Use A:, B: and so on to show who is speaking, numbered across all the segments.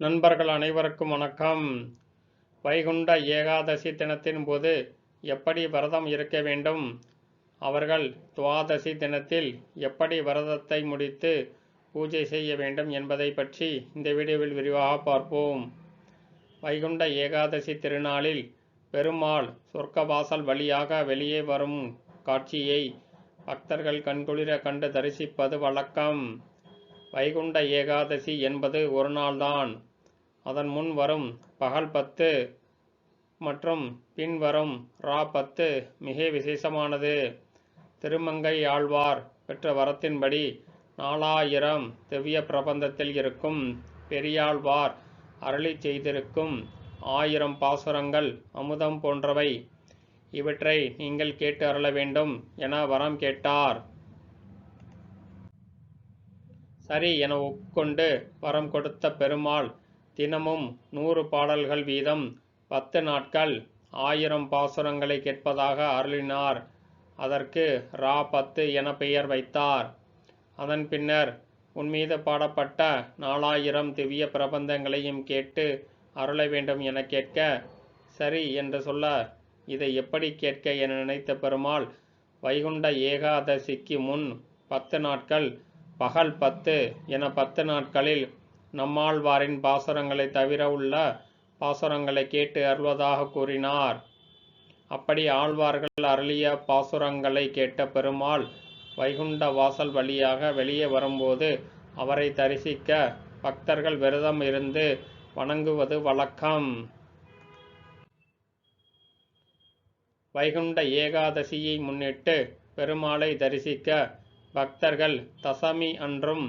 A: நண்பர்கள் அனைவருக்கும் வணக்கம். வைகுண்ட ஏகாதசி தினத்தின் போது எப்படி விரதம் இருக்க வேண்டும்? அவர்கள் துவாதசி தினத்தில் எப்படி விரதத்தை முடித்து பூஜை செய்ய வேண்டும் என்பதை பற்றி இந்த வீடியோவில் விரிவாக பார்ப்போம். வைகுண்ட ஏகாதசி திருநாளில் பெருமாள் சொர்க்கவாசல் வழியாக வெளியே வரும் காட்சியை பக்தர்கள் கண்குளிர கண்டு தரிசிப்பது வழக்கம். வைகுண்ட ஏகாதசி என்பது ஒரு நாள்தான். அதன் முன் வரும் பகல் பத்து மற்றும் பின் வரும் ரா பத்து மிக விசேஷமானது. திருமங்கை ஆழ்வார் பெற்ற வரத்தின்படி நாலாயிரம் திவ்ய பிரபந்தத்தில் இருக்கும் பெரியாழ்வார் அருளி செய்திருக்கும் ஆயிரம் பாசுரங்கள் அமுதம் போன்றவை. இவற்றை நீங்கள் கேட்டு அருள வேண்டும் என வரம் கேட்டார். சரி என ஒப்புக்கொண்டு வரம் கொடுத்த பெருமாள் தினமும் நூறு பாடல்கள் வீதம் பத்து நாட்கள் ஆயிரம் பாசுரங்களை கேட்பதாக அருளினார். அதற்கு ரா பத்து என பெயர் வைத்தார். அதன் பின்னர் உன்மீது பாடப்பட்ட நாலாயிரம் திவ்ய பிரபந்தங்களையும் கேட்டு அருள வேண்டும் என கேட்க சரி என்று சொல்ல இதை எப்படி கேட்க என நினைத்த பெருமாள் வைகுண்ட ஏகாதசிக்கு முன் பத்து நாட்கள் பகல் பத்து என பத்து நாட்களில் நம்மாழ்வாரின் பாசுரங்களை தவிர உள்ள பாசுரங்களை கேட்டு அருள்வதாக கூறினார். அப்படி ஆழ்வார்கள் அருளிய பாசுரங்களை கேட்ட பெருமாள் வைகுண்ட வாசல் வழியாக வெளியே வரும்போது அவரை தரிசிக்க பக்தர்கள் விரதம் இருந்து வணங்குவது வழக்கம். வைகுண்ட ஏகாதசியை முன்னிட்டு பெருமாளை தரிசிக்க பக்தர்கள் தசமி அன்றும்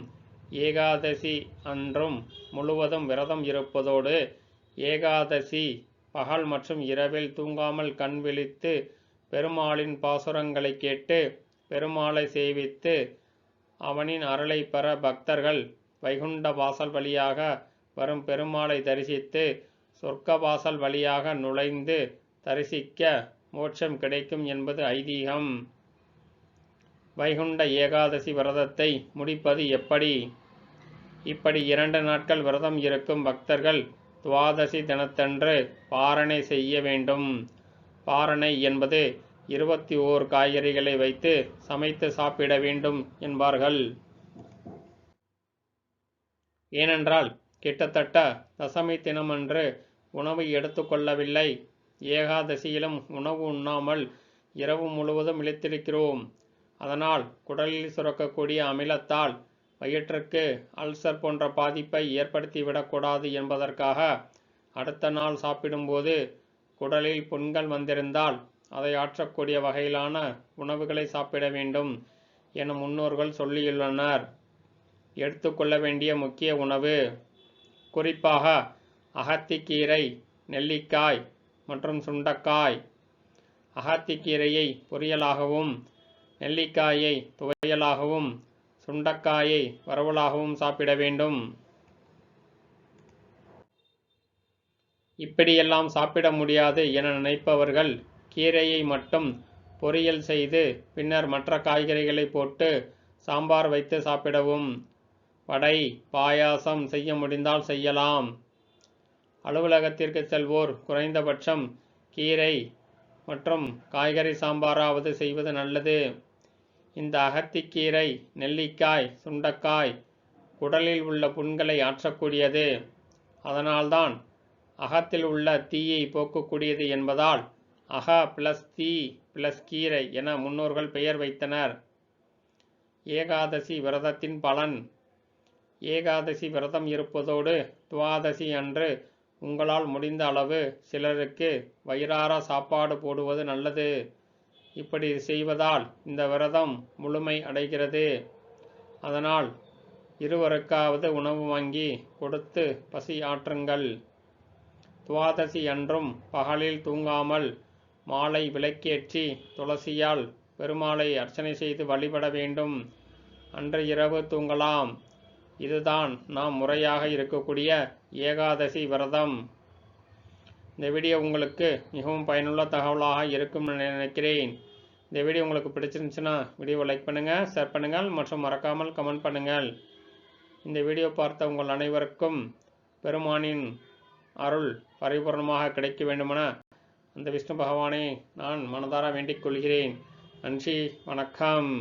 A: ஏகாதசி அன்றும் முழுவதும் விரதம் இருப்பதோடு ஏகாதசி பகல் மற்றும் இரவில் தூங்காமல் கண் விழித்து பெருமாளின் பாசுரங்களை கேட்டு பெருமாளை சேவித்து அவனின் அருளை பெற பக்தர்கள் வைகுண்ட வாசல் வழியாக வரும் பெருமாளை தரிசித்து சொர்க்க வாசல் வழியாக நுழைந்து தரிசிக்க மோட்சம் கிடைக்கும் என்பது ஐதீகம். வைகுண்ட ஏகாதசி விரதத்தை முடிப்பது எப்படி? இப்படி இரண்டு நாட்கள் விரதம் இருக்கும் பக்தர்கள் துவாதசி தினத்தன்று பாரணை செய்ய வேண்டும். பாரணை என்பது இருபத்தி ஓர் காய்கறிகளை வைத்து சமைத்து சாப்பிட வேண்டும் என்பார்கள். ஏனென்றால் கிட்டத்தட்ட தசமி தினமன்று உணவு எடுத்துக்கொள்ளவில்லை ஏகாதசியிலும் உணவு உண்ணாமல் இரவு முழுவதும் இழைத்திருக்கிறோம். அதனால் குடலில் சுரக்கக்கூடிய அமிலத்தால் வயிற்றுக்கு அல்சர் போன்ற பாதிப்பை ஏற்படுத்திவிடக்கூடாது என்பதற்காக அடுத்த நாள் சாப்பிடும்போது குடலில் புண்கள் வந்திருந்தால் அதை ஆற்றக்கூடிய வகையிலான உணவுகளை சாப்பிட வேண்டும் என முன்னோர்கள் சொல்லியுள்ளனர். எடுத்துக்கொள்ள வேண்டிய முக்கிய உணவு குறிப்பாக அகத்திக்கீரை நெல்லிக்காய் மற்றும் சுண்டக்காய். அகத்திக்கீரையை பொரியலாகவும் நெல்லிக்காயை துவையலாகவும் சுண்டக்காயை வறுவலாகவும் சாப்பிட வேண்டும். இப்படியெல்லாம் சாப்பிட முடியாது என நினைப்பவர்கள் கீரையை மட்டும் பொரியல் செய்து பின்னர் மற்ற காய்கறிகளை போட்டு சாம்பார் வைத்து சாப்பிடவும். வடை பாயாசம் செய்ய முடிந்தால் செய்யலாம். அலுவலகத்திற்கு செல்வோர் குறைந்தபட்சம் கீரை மற்றும் காய்கறி சாம்பாராவது செய்வது நல்லது. இந்த அகத்திக்கீரை நெல்லிக்காய் சுண்டக்காய் குடலில் உள்ள புண்களை ஆற்றக்கூடியது. அதனால்தான் அகத்தில் உள்ள தீயை போக்கக்கூடியது என்பதால் அக பிளஸ் தீ பிளஸ் கீரை என முன்னோர்கள் பெயர் வைத்தனர். ஏகாதசி விரதத்தின் பலன். ஏகாதசி விரதம் இருப்பதோடு துவாதசி அன்று உங்களால் முடிந்த அளவு சிலருக்கு வயிறார சாப்பாடு போடுவது நல்லது. இப்படி செய்வதால் இந்த விரதம் முழுமை அடைகிறது. அதனால் இருவருக்காவது உணவு வாங்கி கொடுத்து பசி ஆற்றுங்கள். துவாதசி அன்றும் பகலில் தூங்காமல் மாலை விளக்கேற்றி துளசியால் பெருமாளை அர்ச்சனை செய்து வழிபட வேண்டும். அன்று இரவு தூங்கலாம். இதுதான் நாம் முறையாக இருக்கக்கூடிய ஏகாதசி விரதம். இந்த வீடியோ உங்களுக்கு மிகவும் பயனுள்ள தகவலாக இருக்கும் நினைக்கிறேன். இந்த வீடியோ உங்களுக்கு பிடிச்சிருந்துச்சுன்னா வீடியோவை லைக் பண்ணுங்கள் ஷேர் பண்ணுங்கள் மற்றும் மறக்காமல் கமெண்ட் பண்ணுங்கள். இந்த வீடியோ பார்த்த உங்கள் அனைவருக்கும் பெருமானின் அருள் பரிபூர்ணமாக கிடைக்க வேண்டுமென அந்த விஷ்ணு பகவானை நான் மனதார வேண்டிக் கொள்கிறேன். நன்றி வணக்கம்.